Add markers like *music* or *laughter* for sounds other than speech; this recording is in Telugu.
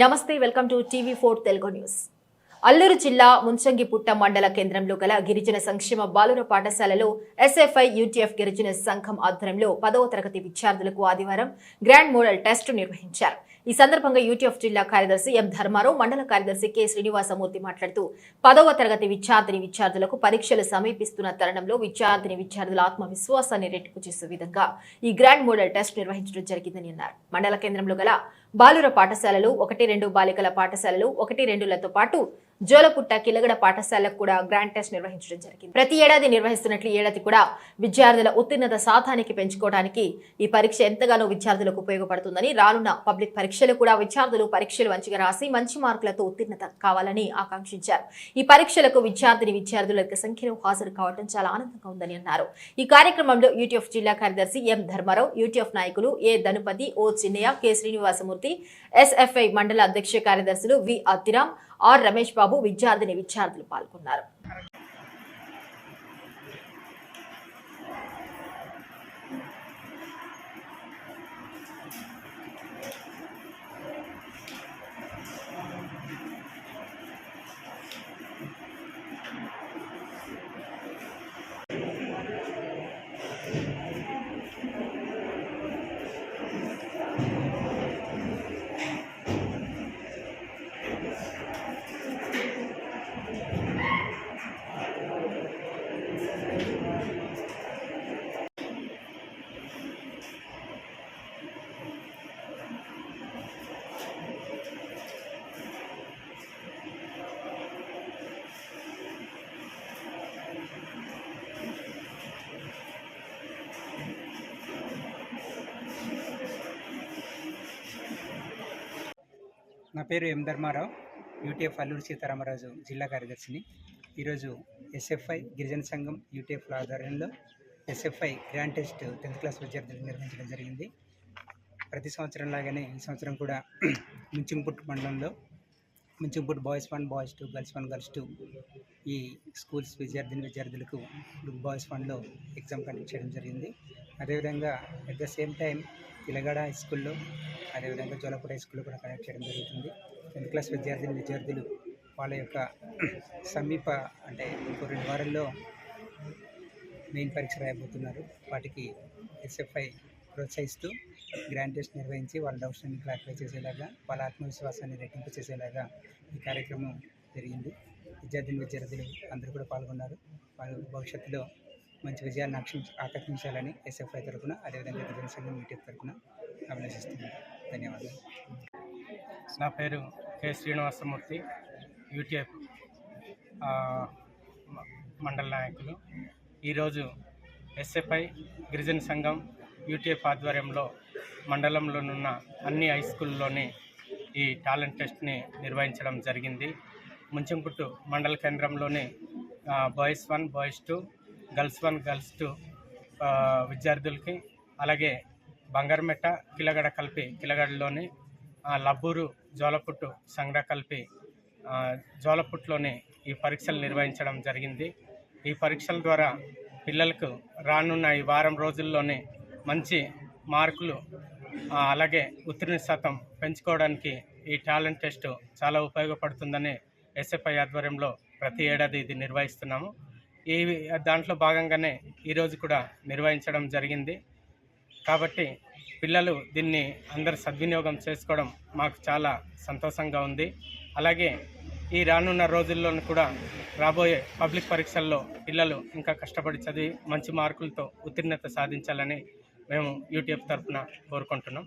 నమస్తే welcome to TV four Telugu news. Alluri జిల్లా ముంచంగిపుట్ట మండల కేంద్రంలో గల గిరిజన సంక్షేమ బాలుర పాఠశాలలో ఎస్ఎఫ్ఐ యూటీఎఫ్ గిరిజన సంఘం ఆధ్వర్యంలో పదవ తరగతి విద్యార్థులకు ఆదివారం గ్రాండ్ మోడల్ టెస్ట్ నిర్వహించారు. ఈ సందర్భంగా యూటీఎఫ్ జిల్లా కార్యదర్శి ఎం ధర్మారావు మండల కార్యదర్శి కె శ్రీనివాసమూర్తి మాట్లాడుతూ పదవ తరగతి విద్యార్థిని విద్యార్థులకు పరీక్షలు సమీపిస్తున్న తరుణంలో విద్యార్థిని విద్యార్థుల ఆత్మవిశ్వాసాన్ని రెట్టుకు చేసే విధంగా ఈ గ్రాండ్ మోడల్ టెస్ట్ నిర్వహించడం జరిగిందని అన్నారు. మండల కేంద్రంలో గల బాలుర పాఠశాలలు ఒకటి రెండు బాలికల పాఠశాలలు ఒకటి రెండులతో పాటు జోలపుట్ట కిలగడ పాఠశాలకు కూడా గ్రాండ్ టెస్ట్ నిర్వహించడం జరిగింది. ప్రతి ఏడాది నిర్వహిస్తున్నట్లు ఏడాది కూడా విద్యార్థుల ఉత్తీర్ణత శాతానికి పెంచుకోవడానికి ఈ పరీక్ష ఎంతగానో విద్యార్థులకు ఉపయోగపడుతుందని రానున్న పబ్లిక్ పరీక్షలు కూడా విద్యార్థులు పరీక్షలు మంచిగా రాసి మంచి మార్కులతో ఉత్తీర్ణత కావాలని ఆకాంక్షించారు. ఈ పరీక్షలకు విద్యార్థిని విద్యార్థుల సంఖ్యలో హాజరు కావడం చాలా ఆనందంగా ఉందని అన్నారు. ఈ కార్యక్రమంలో యూటీఎఫ్ జిల్లా కార్యదర్శి ఎం ధర్మారావు యూటీఎఫ్ నాయకులు A Dhanupathi O Chinnaiah K Srinivasamurthy SFI మండల అధ్యక్ష కార్యదర్శులు వి అతిరామ్ ఆర్ రమేష్ బాబు విద్యార్థిని విద్యార్థులు పాల్గొన్నారు. నా పేరు ఎం ధర్మారావు యూటీఎఫ్ అల్లూరు సీతారామరాజు జిల్లా కార్యదర్శిని. ఈరోజు ఎస్ఎఫ్ఐ గిరిజన సంఘం యూటీఎఫ్ ఆధ్వర్యంలో SFI grand test tenth class విద్యార్థులకు నిర్వహించడం జరిగింది. ప్రతి సంవత్సరం లాగానే ఈ సంవత్సరం కూడా *clears throat* ముంచింపుట్ మండలంలో Munchingput boys one boys two girls one girls two ఈ స్కూల్స్ విద్యార్థిని విద్యార్థులకు బాయ్స్ వన్లో ఎగ్జామ్ కండక్ట్ చేయడం జరిగింది. అదేవిధంగా at the same time Pilagada high స్కూల్లో అదేవిధంగా జోలపూర్ హై స్కూల్లో కూడా కండక్ట్ చేయడం జరుగుతుంది. టెన్త్ క్లాస్ విద్యార్థిని విద్యార్థులు వాళ్ళ యొక్క సమీప అంటే ఇంకో రెండు వారాల్లో మెయిన్ పరీక్ష రాయబోతున్నారు. వాటికి ఎస్ఎఫ్ఐ ప్రోత్సహిస్తూ గ్రాండ్ టెస్ట్ నిర్వహించి వాళ్ళ డౌట్స్ అన్ని క్లారిఫై చేసేలాగా వాళ్ళ ఆత్మవిశ్వాసాన్ని రెట్టింపు చేసేలాగా ఈ కార్యక్రమం జరిగింది. విద్యార్థిని విద్యార్థులు అందరూ కూడా పాల్గొన్నారు. వాళ్ళు భవిష్యత్తులో మంచి విజయాన్ని ఆక్షి- ఆకర్షించాలని ఎస్ఎఫ్ఐ తరఫున అదేవిధంగా గిరిజన సంఘం మీటింగ్ తరఫున అభినందిస్తున్నాను. ధన్యవాదాలు. నా పేరు కె. శ్రీనివాసమూర్తి. యూటీఎఫ్ మండల నాయకులు. ఈరోజు ఎస్ఎఫ్ఐ గిరిజన సంఘం యూటీఎఫ్ ఆధ్వర్యంలో మండలంలోనున్న అన్ని హై స్కూల్లోని ఈ టాలెంట్ టెస్ట్ని నిర్వహించడం జరిగింది. ముంచంపుట్టు మండల కేంద్రంలోని boys one boys two girls one girls two విద్యార్థులకి అలాగే బంగారమెట్ట కిలగడ కలిపి కిలగడలోని లబ్బూరు జోలపుట్టు సంగడ కలిపి జోలపుట్లోనే ఈ పరీక్షలు నిర్వహించడం జరిగింది. ఈ పరీక్షల ద్వారా పిల్లలకు రానున్న ఈ వారం రోజుల్లోనే మంచి మార్కులు అలాగే ఉత్తీర్ణ శాతం పెంచుకోవడానికి ఈ టాలెంట్ టెస్ట్ చాలా ఉపయోగపడుతుందని ఎస్ఎఫ్ఐ ఆధ్వర్యంలో ప్రతి ఏడాది ఇది నిర్వహిస్తున్నాము. ఈ దాంట్లో భాగంగానే ఈరోజు కూడా నిర్వహించడం జరిగింది. కాబట్టి పిల్లలు దీన్ని అందరు సద్వినియోగం చేసుకోవడం మాకు చాలా సంతోషంగా ఉంది. అలాగే ఈ రానున్న రోజుల్లో కూడా రాబోయే పబ్లిక్ పరీక్షల్లో పిల్లలు ఇంకా కష్టపడి చదివి మంచి మార్కులతో ఉత్తీర్ణత సాధించాలని మేము యూటీఎఫ్ తరఫున కోరుకుంటున్నాం.